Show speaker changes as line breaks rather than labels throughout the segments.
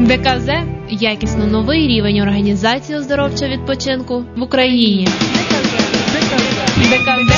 ДКЗ якісно новий рівень організації оздоровчого відпочинку в Україні. ДКЗ.
Цими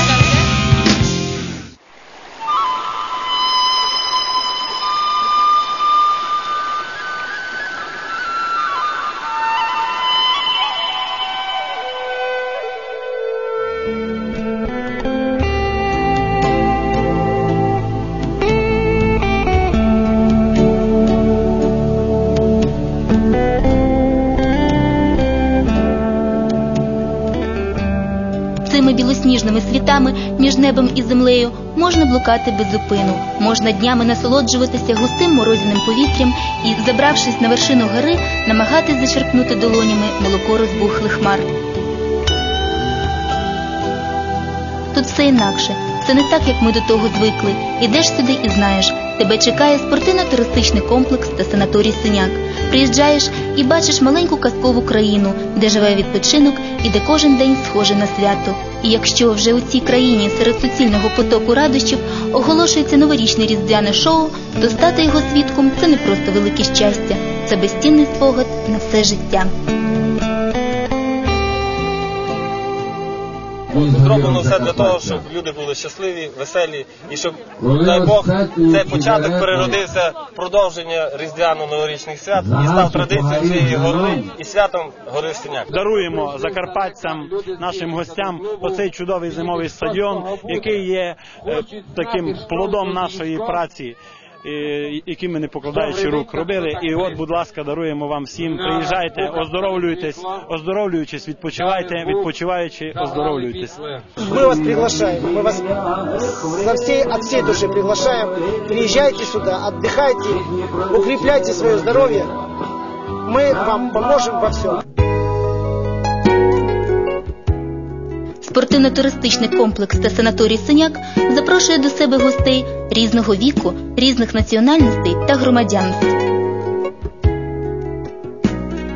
білосніжними світами між небом і землею можна блукати без зупину, можна днями насолоджуватися густим морозяним повітрям і, забравшись на вершину гори, намагатись зачерпнути долонями молоко розбухлих хмар. Тут все інакше. Це не так, як ми до того звикли. Ідеш сюди і знаєш, тебе чекає спортивно-туристичний комплекс та санаторій Синяк. Приїжджаєш і бачиш маленьку казкову країну, де живе відпочинок і де кожен день схоже на свято. І якщо вже у цій країні серед суцільного потоку радощів оголошується новорічне різдвяне шоу, то стати його свідком це не просто велике щастя, це безцінний спогад на все життя.
Зроблено все для того, щоб люди були щасливі, веселі, і щоб, дай Бог, цей початок переродився в продовження різдвяно-новорічних свят і став традицією цієї гори і святом гори Синяк.
даруємо закарпатцям, нашим гостям оцей чудовий зимовий стадіон, який є е, таким плодом нашої праці е, Які ми не покладаючи рук робили, і от, будь ласка, даруємо вам всім. Приїжджайте, оздоровлюйтесь, оздоровлюючись, відпочивайте, відпочиваючи, оздоровлюйтесь.
Мы вас приглашаем, мы вас со всей, от всей души приглашаем. Приезжайте сюда, отдыхайте, укрепляйте свое здоровье. Мы вам поможем во всем.
Спортивно-туристичний комплекс та санаторій Синяк запрошує до себе гостей різного віку, різних національностей та громадянств.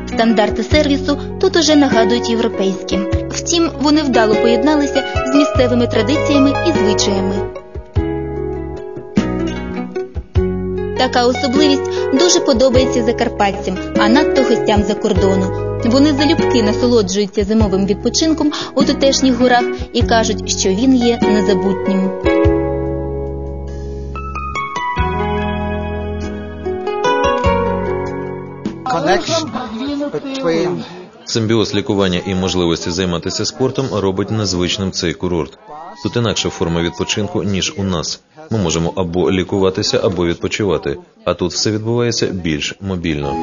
Стандарти сервісу тут уже нагадують європейські. Втім, вони вдало поєдналися з місцевими традиціями і звичаями. Така особливість дуже подобається закарпатцям, а надто гостям за кордону. Вони залюбки насолоджуються зимовим відпочинком у тутешніх горах і кажуть, що він є незабутнім.
Between
Симбіоз лікування і можливості займатися спортом робить незвичним цей курорт. Тут інакша форма відпочинку ніж у нас. Ми можемо або лікуватися, або відпочивати. А тут все відбувається більш мобільно.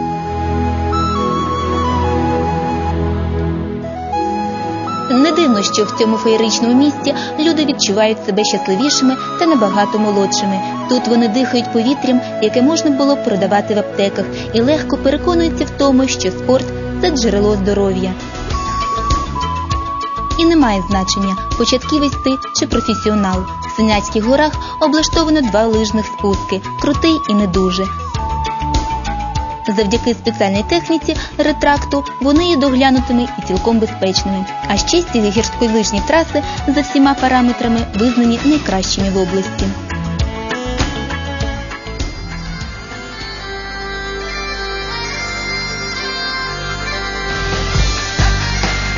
Не дивно, що в цьому феєричному місці люди відчувають себе щасливішими та набагато молодшими. Тут вони дихають повітрям, яке можна було б продавати в аптеках, і легко переконуються в тому, що спорт це джерело здоров'я. І немає значення, початківець ти чи професіонал. В Синяцьких горах облаштовано два лижних спуски крутий і не дуже. Завдяки спеціальній техніці ретракту вони є доглянутими і цілком безпечними. А ще ці гірськолижні траси за всіма параметрами визнані найкращими в області.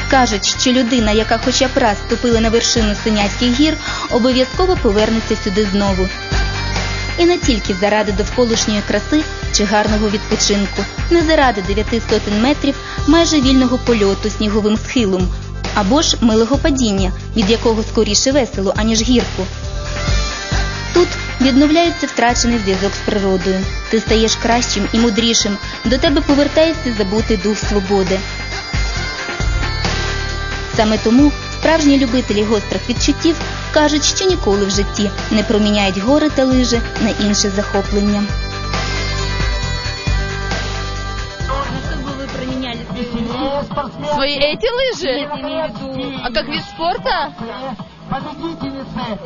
Кажуть, що людина, яка хоча б раз ступила на вершину Синяцьких гір, обов'язково повернеться сюди знову. І не тільки заради довколишньої краси чи гарного відпочинку, не заради дев'яти сотень метрів майже вільного польоту сніговим схилом, або ж милого падіння, від якого скоріше весело, аніж гірко. Тут відновляється втрачений зв'язок з природою. Ти стаєш кращим і мудрішим, до тебе повертається забутий дух свободи. Саме тому справжні любителі гострих відчуттів кажуть, що ніколи в житті не проміняють гори та лижи на інше захоплення.
Свои эти лыжи? А как вид спорта?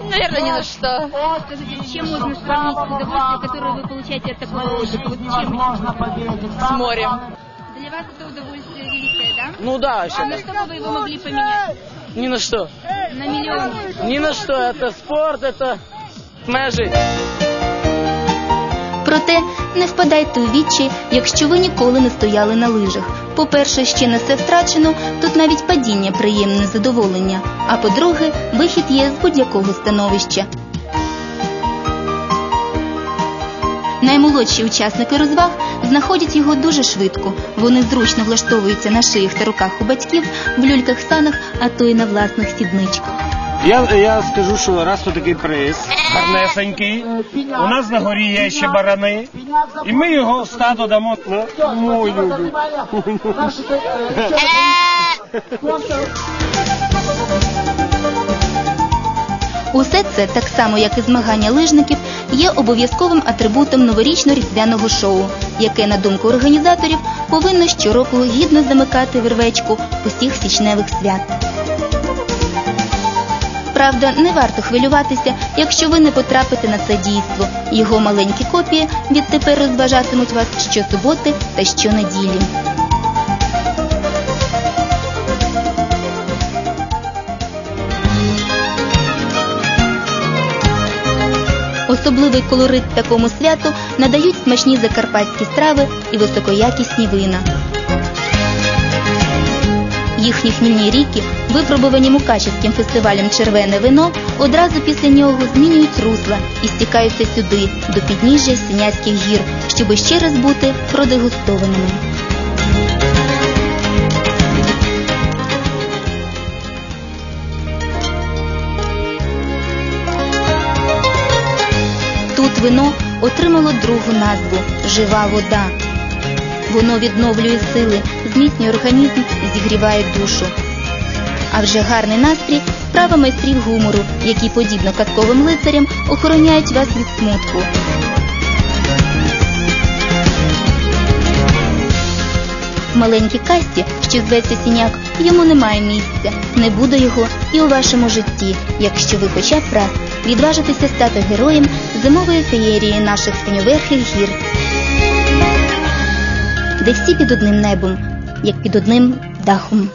Наверное, ни на что.
Скажите, с чем можно сравнить удовольствие, которое вы получаете от? Вот чем?
С морем.
Для вас это удовольствие великое, да?
Ну да,
А на что бы вы его могли поменять?
ни на что.
На миллион.
Ни на что. Это спорт, это межи.
Проте не впадайте у відчай, якщо ви ніколи не стояли на лижах. По-перше, ще не все втрачено, тут навіть падіння приємне задоволення. А по-друге, вихід є з будь-якого становища. Наймолодші учасники розваг знаходять його дуже швидко. Вони зручно влаштовуються на шиях та руках у батьків, в люльках-санах, а то й на власних сідничках.
Я, я скажу, що раз то такий приз гарнесенький. У нас на горі є ще барани, і ми його стадо дамо. Мой.
Усе це, так само як і змагання лижників, є обов'язковим атрибутом новорічно-різдвяного шоу, яке, на думку організаторів, повинно щороку гідно замикати вервечку усіх січневих свят. Правда, не варто хвилюватися, якщо ви не потрапите на це дійство. Його маленькі копії відтепер розважатимуть вас щосуботи та щонеділі. Особливий колорит такому святу надають смачні закарпатські страви і високоякісні вина. Їхні хмільні ріки, випробувані Мукачівським фестивалем Червене вино, одразу після нього змінюють русла і стікаються сюди, до підніжжя Сіняцьких гір, щоби ще раз бути продегустованими. Тут вино отримало другу назву жива вода. Воно відновлює сили, зміцнює організм, зігріває душу. А вже гарний настрій справа майстрів гумору, які, подібно казковим лицарям, охороняють вас від смутку. Маленькій касті, що зветься сіняк, йому немає місця, не буде його і у вашому житті, якщо ви хоча б раз відважитеся стати героєм зимової феєрії наших синьоверхих гір де всі під одним небом, як під одним дахом.